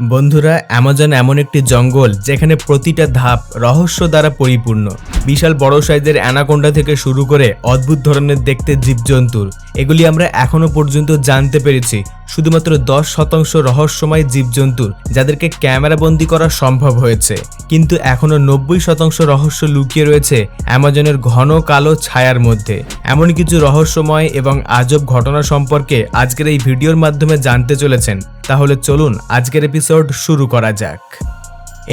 বন্ধুরা, অ্যামাজন এমন একটি জঙ্গল যেখানে প্রতিটা ধাপ রহস্য দ্বারা পরিপূর্ণ। বিশাল বড় সাইজের অ্যানাকোন্ডা থেকে শুরু করে অদ্ভুত ধরনের দেখতে জীবজন্তুর। এগুলি আমরা এখনও পর্যন্ত জানতে পেরেছি। শুধুমাত্র দশ শতাংশ রহস্যময় জীবজন্তুর যাদেরকে ক্যামেরা বন্দি করা সম্ভব হয়েছে। কিন্তু এখনও নব্বই শতাংশ রহস্য লুকিয়ে রয়েছে অ্যামাজনের ঘন কালো ছায়ার মধ্যে। এমন কিছু রহস্যময় এবং আজব ঘটনা সম্পর্কে আজকের এই ভিডিওর মাধ্যমে জানতে চলেছেন। তাহলে চলুন আজকের এপিসোড শুরু করা যাক।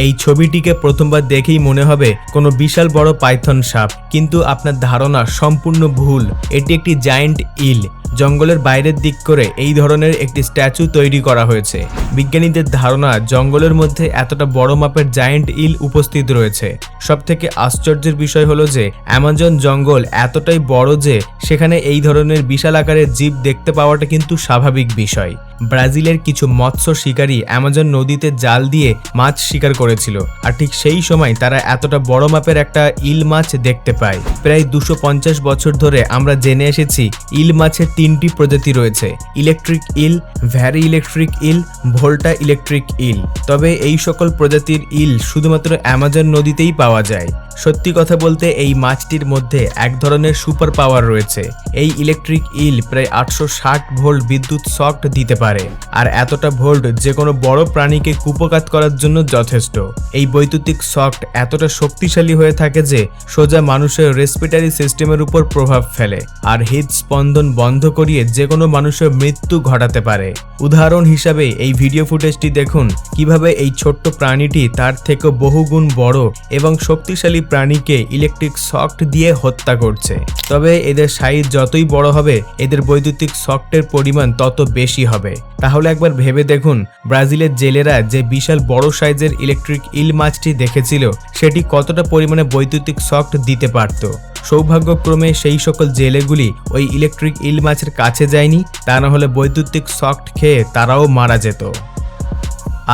এই ছবিটিকে প্রথমবার দেখেই মনে হবে কোনো বিশাল বড় পাইথন সাপ, কিন্তু আপনার ধারণা সম্পূর্ণ ভুল। এটি একটি জায়ান্ট ইল জঙ্গলের বাইরের দিক করে এই ধরনের একটি স্ট্যাচু তৈরি করা হয়েছে। বিজ্ঞানীদের ধারণা, জঙ্গলের মধ্যে এতটা বড় মাপের জায়ান্ট ইল উপস্থিত রয়েছে। সব থেকে আশ্চর্যের বিষয় হলো যে, অ্যামাজন জঙ্গল এতটাই বড় যে, সেখানে এই ধরনের বিশাল আকারের জীব দেখতে পাওয়াটা কিন্তু স্বাভাবিক বিষয়। ব্রাজিলের কিছু মৎস্য শিকারী অ্যামাজন নদীতে জাল দিয়ে মাছ শিকার করেছিল, আর ঠিক সেই সময় তারা এতটা বড় মাপের একটা ইল মাছ দেখতে পায়। প্রায় দুশো বছর ধরে আমরা জেনে এসেছি, ইল মাছের তিনটি প্রজাতি রয়েছে, electric eel, Vari electric eel, Volta electric eel. তবে এই সকল প্রজাতির ইল শুধুমাত্র অ্যামাজন নদীতেই পাওয়া যায়। সত্যি কথা বলতে এই মাছটির মধ্যে এক ধরনের সুপার পাওয়ার রয়েছে। এই ইলেকট্রিক ইল প্রায় আটশো ষাট ভোল্ট বিদ্যুৎ শক দিতে পারে, আর এতটা ভোল্ট যে কোনো বড় প্রাণীকে কুপকাত করার জন্য যথেষ্ট। এই বৈদ্যুতিক শক এতটা শক্তিশালী হয়ে থাকে যে সোজা মানুষের রেসপিটারি সিস্টেমের উপর প্রভাব ফেলে, আর হৃদস্পন্দন বন্ধ করিয়ে যে কোনো মানুষের মৃত্যু ঘটাতে পারে। উদাহরণ হিসাবে, এই ভিডিও ফুটেজটি দেখুন। কীভাবে এই ছোট্ট প্রাণীটি তার থেকে বহুগুণ বড় এবং শক্তিশালী প্রাণীকে ইলেকট্রিক শক দিয়ে হত্যা করছে। তবে এদের সাইজ যতই বড় হবে, এদের বৈদ্যুতিক শক্টের পরিমাণ তত বেশি হবে। তাহলে একবার ভেবে দেখুন, ব্রাজিলের জেলেরা যে বিশাল বড় সাইজের ইলেকট্রিক ইল মাছটি দেখেছিল, সেটি কতটা পরিমাণে বৈদ্যুতিক শক্ট দিতে পারত। সৌভাগ্যক্রমে সেই সকল জেলেগুলি ওই ইলেকট্রিক ইল মাছের কাছে যায়নি, তা না হলে বৈদ্যুতিক শক্ট খেয়ে তারাও মারা যেত।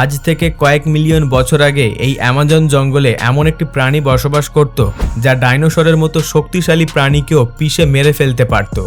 আজ থেকে কয়েক মিলিয়ন বছর আগে এই অ্যামাজন জঙ্গলে এমন একটি প্রাণী বসবাস করত, যা ডাইনোসরের মতো শক্তিশালী প্রাণীকেও পিষে মেরে ফেলতে পারত।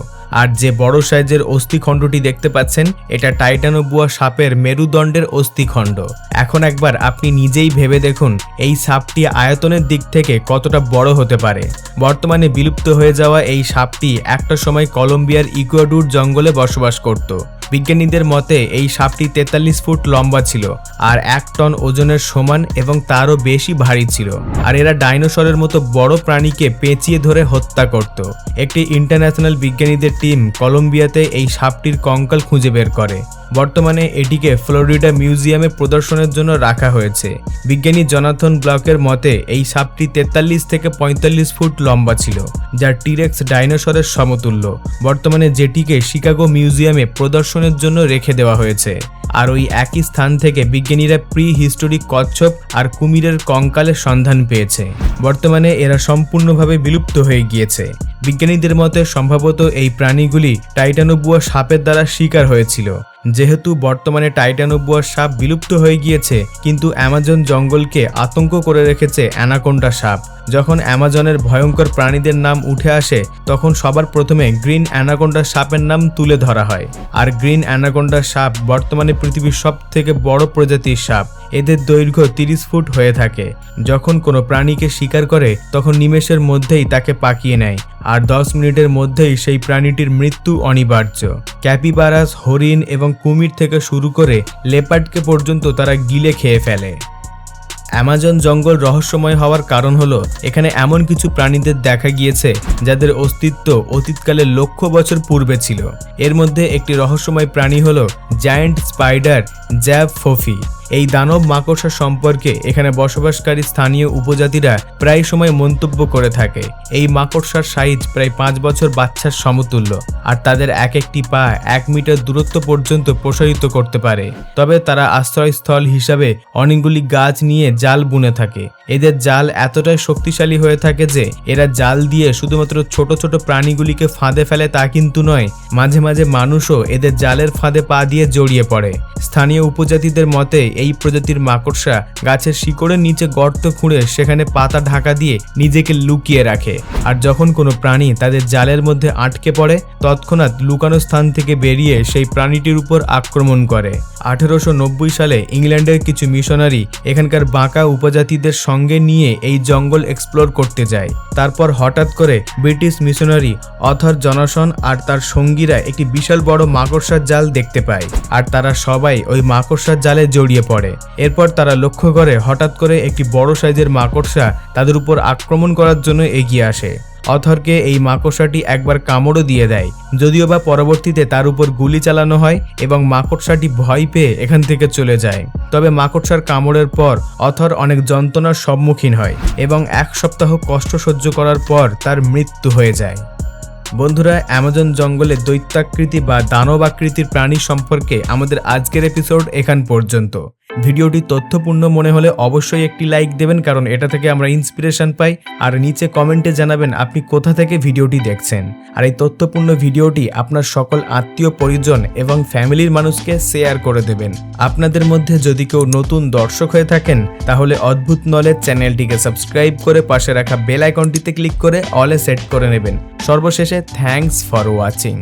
আর যে বড় সাইজের অস্থিখণ্ডটি দেখতে পাচ্ছেন, এটা টাইটানোবুয়া সাপের মেরুদণ্ডের অস্থিখণ্ড। এখন একবার আপনি নিজেই ভেবে দেখুন, এই সাপটি আয়তনের দিক থেকে কতটা বড় হতে পারে। বর্তমানে বিলুপ্ত হয়ে যাওয়া এই সাপটি একটা সময় কলম্বিয়ার ইকুয়াডুর জঙ্গলে বসবাস করত। বিজ্ঞানীদের মতে, এই সাপটি তেতাল্লিশ ফুট লম্বা ছিল আর এক টন ওজনের সমান এবং তারও বেশি ভারী ছিল। আর এরা ডাইনোসরের মতো বড় প্রাণীকে পেঁচিয়ে ধরে হত্যা করত। একটি ইন্টারন্যাশনাল বিজ্ঞানীদের টিম কলম্বিয়াতে এই সাপটির কঙ্কাল খুঁজে বের করে। বর্তমানে এটিকে ফ্লোরিডা মিউজিয়ামে প্রদর্শনের জন্য রাখা হয়েছে। বিজ্ঞানী জনাথন ব্লকের মতে, এই সাপটি তেতাল্লিশ থেকে পঁয়তাল্লিশ ফুট লম্বা ছিল, যা টিরেক্স ডাইনোসরের সমতুল্য। বর্তমানে যেটিকে শিকাগো মিউজিয়ামে প্রদর্শনের জন্য রেখে দেওয়া হয়েছে। আর ওই একই স্থান থেকে বিজ্ঞানীরা প্রি হিস্টোরিক কচ্ছপ আর কুমিরের কঙ্কালের সন্ধান পেয়েছে। বর্তমানে এরা সম্পূর্ণভাবে বিলুপ্ত হয়ে গিয়েছে। বিজ্ঞানীদের মতে সম্ভবত এই প্রাণীগুলি টাইটানোবুয়া সাপের দ্বারা শিকার হয়েছিল। যেহেতু বর্তমানে টাইটানোবুয়া সাপ বিলুপ্ত হয়ে গিয়েছে, কিন্তু অ্যামাজন জঙ্গলকে আতঙ্ক করে রেখেছে অ্যানাকোন্ডা সাপ। যখন অ্যামাজনের ভয়ঙ্কর প্রাণীদের নাম উঠে আসে, তখন সবার প্রথমে গ্রিন অ্যানাকোন্ডা সাপের নাম তুলে ধরা হয়। আর গ্রিন অ্যানাকোন্ডা সাপ বর্তমানে পৃথিবীর সব থেকে বড় প্রজাতির সাপ। এদের দৈর্ঘ্য তিরিশ ফুট হয়ে থাকে। যখন কোনো প্রাণীকে শিকার করে, তখন নিমেষের মধ্যেই তাকে পাকিয়ে নেয়। আর দশ মিনিটের মধ্যেই সেই প্রাণীটির মৃত্যু অনিবার্য। ক্যাপিবারাস হরিণ এবং কুমির থেকে শুরু করে লেপার্ডকে পর্যন্ত তারা গিলে খেয়ে ফেলে। অ্যামাজন জঙ্গল রহস্যময় হওয়ার কারণ হলো, এখানে এমন কিছু প্রাণীদের দেখা গিয়েছে যাদের অস্তিত্ব অতীতকালে লক্ষ বছর পূর্বে ছিল। এর মধ্যে একটি রহস্যময় প্রাণী হলো জায়ান্ট স্পাইডার জ্যাব ফোফি। এই দানব মাকড়সা সম্পর্কে এখানে বসবাসকারী স্থানীয় উপজাতিরা প্রায় সময় মন্তব্য করে থাকে। এই মাকড়সার সাইজ প্রায় পাঁচ বছর বাচ্চার সমতুল্য আর তাদের এক একটি পা এক মিটার দূরত্ব পর্যন্ত প্রসারিত করতে পারে। তবে তারা আশ্রয়স্থল হিসাবে অনেকগুলি গাছ নিয়ে জাল বুনে থাকে। এদের জাল এতটাই শক্তিশালী হয়ে থাকে যে এরা জাল দিয়ে শুধুমাত্র ছোট ছোট প্রাণীগুলিকে ফাঁদে ফেলে তা কিন্তু নয় মাঝে মাঝে মানুষও এদের জালের ফাঁদে পা দিয়ে জড়িয়ে পড়ে। স্থানীয় উপজাতিদের মতে, এই প্রজাতির মাকড়সা গাছের শিকড়ের নিচে গর্ত খুঁড়ে সেখানে পাতা ঢাকা দিয়ে নিজেকে লুকিয়ে রাখে। আর যখন কোনো প্রাণী তাদের জালের মধ্যে আটকে পড়ে, তৎক্ষণাৎ লুকানো স্থান থেকে বেরিয়ে সেই প্রাণীটির উপর আক্রমণ করে। আঠেরোশো নব্বই সালে ইংল্যান্ডের কিছু মিশনারি এখানকার বাঁকা উপজাতিদের সঙ্গে নিয়ে এই জঙ্গল এক্সপ্লোর করতে যায়। তারপর হঠাৎ করে ব্রিটিশ মিশনারি অথর জনসন আর তার সঙ্গীরা একটি বিশাল বড় মাকড়সার জাল দেখতে পায় আর তারা সবাই ওই মাকড়সার জালে জড়িয়ে পড়ে। এরপর তারা লক্ষ্য করে হঠাৎ করে একটি বড় সাইজের মাকড়সা তাদের উপর আক্রমণ করার জন্য এগিয়ে আসে। অথরকে এই মাকড়সাটি একবার কামড়ও দিয়ে দেয়, যদিও বা পরবর্তীতে তার উপর গুলি চালানো হয় এবং মাকড়সাটি ভয় পেয়ে এখান থেকে চলে যায়। তবে মাকড়সার কামড়ের পর অথর অনেক যন্ত্রণার সম্মুখীন হয় এবং এক সপ্তাহ কষ্ট সহ্য করার পর তার মৃত্যু হয়ে যায়। বন্ধুরা, অ্যামাজন জঙ্গলে দৈত্যাকৃতি বা দানব আকৃতির প্রাণী সম্পর্কে আমাদের আজকের এপিসোড এখান পর্যন্ত। ভিডিওটি তথ্যপূর্ণ মনে হলে অবশ্যই একটি লাইক দেবেন, কারণ এটা থেকে আমরা ইন্সপিরেশন পাই। আর নিচে কমেন্টে জানাবেন, আপনি কোথা থেকে ভিডিওটি দেখছেন? আর এই তথ্যপূর্ণ ভিডিওটি আপনার সকল আত্মীয়, পরিজন এবং ফ্যামিলির মানুষকে শেয়ার করে দেবেন। আপনাদের মধ্যে যদি কেউ নতুন দর্শক হয়ে থাকেন, তাহলে অদ্ভুত নলেজ চ্যানেলটিকে সাবস্ক্রাইব করে পাশে রাখা বেল আইকনটিতে ক্লিক করে অলে সেট করে নেবেন। সর্বশেষে থ্যাঙ্কস ফর ওয়াচিং